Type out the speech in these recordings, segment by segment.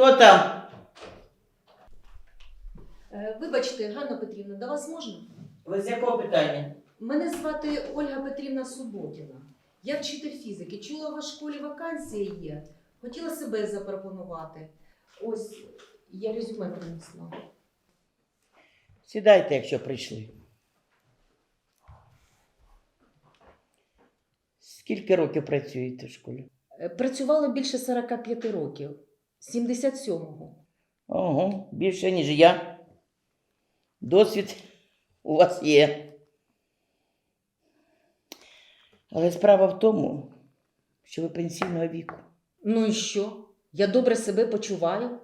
Хто там? Е, Вибачте, Ганна Петрівна, до вас можна? Ви з якого питання? Мене звати Ольга Петрівна Суботіна. Я вчитель фізики. Чула, у вас в школі вакансія є. Хотіла себе запропонувати. Ось я резюме принесла. Сідайте, якщо прийшли. Скільки років працюєте в школі? Е, Працювала більше 45 років, 77-го. Ого, більше, ніж я. Досвід у вас є. Але справа в тому, що ви пенсійного віку. Ну і що? Я добре себе почуваю,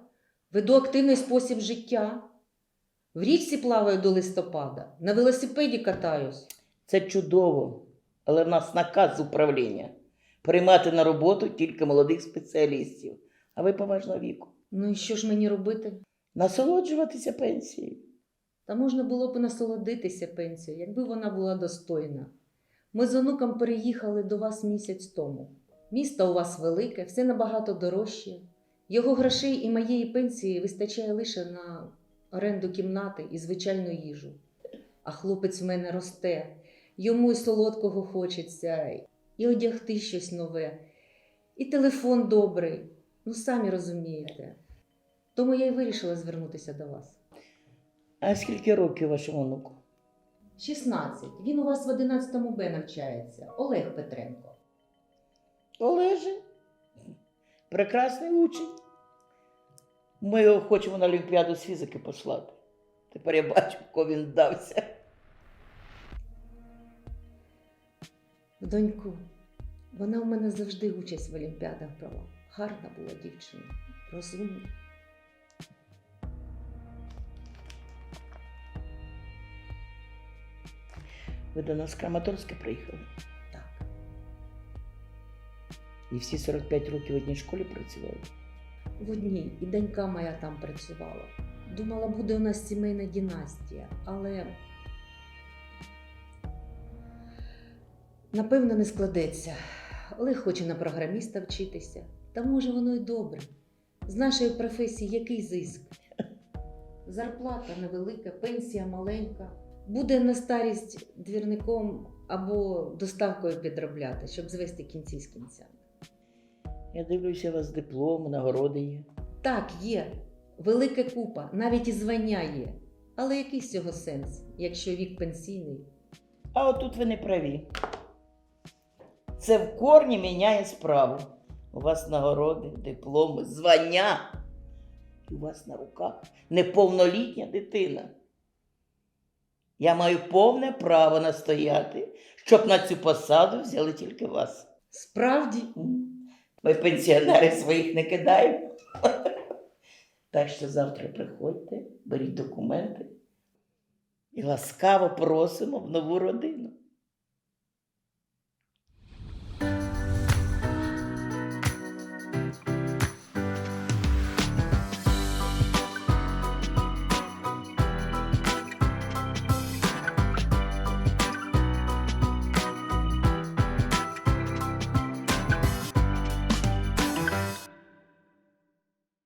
веду активний спосіб життя. В річці плаваю до листопада, на велосипеді катаюсь. Це чудово, але в нас наказ з управління приймати на роботу тільки молодих спеціалістів, а ви поважного віку. Ну і що ж мені робити? Насолоджуватися пенсією. Та можна було б насолодитися пенсією, якби вона була достойна. Ми з онуком переїхали до вас місяць тому. Місто у вас велике, все набагато дорожче. Його грошей і моєї пенсії вистачає лише на оренду кімнати і звичайну їжу. А хлопець в мене росте, йому і солодкого хочеться, і одягти щось нове, і телефон добрий. Ну, самі розумієте. Тому я й вирішила звернутися до вас. А скільки років вашому онуку? 16. Він у вас в 11 Б навчається. Олег Петренко. Олеже. Прекрасний учень. Ми його хочемо на Олімпіаду з фізики послати. Тепер я бачу, кого він вдався. Доньку, вона у мене завжди участь в Олімпіадах брала. Гарна була дівчина, розумна. Ви до нас з Краматорська приїхали. Так. І всі 45 років в одній школі працювали. В одній і донька моя там працювала. Думала, буде у нас сімейна династія, але напевно не складеться. Олег хоче на програміста вчитися. Та може воно й добре. З нашої професії який зиск? Зарплата невелика, пенсія маленька. Буде на старість двірником або доставкою підробляти, щоб звести кінці з кінцями. Я дивлюся, у вас диплом, нагороди є. Так, є. Велика купа, навіть і звання є. Але який з цього сенс, якщо вік пенсійний? А отут ви не праві. Це в корні міняє справу. У вас нагороди, дипломи, звання. І у вас на руках неповнолітня дитина. Я маю повне право настояти, щоб на цю посаду взяли тільки вас. Справді, Ми пенсіонери своїх не кидаємо. Так що завтра приходьте, беріть документи і ласкаво просимо в нову родину.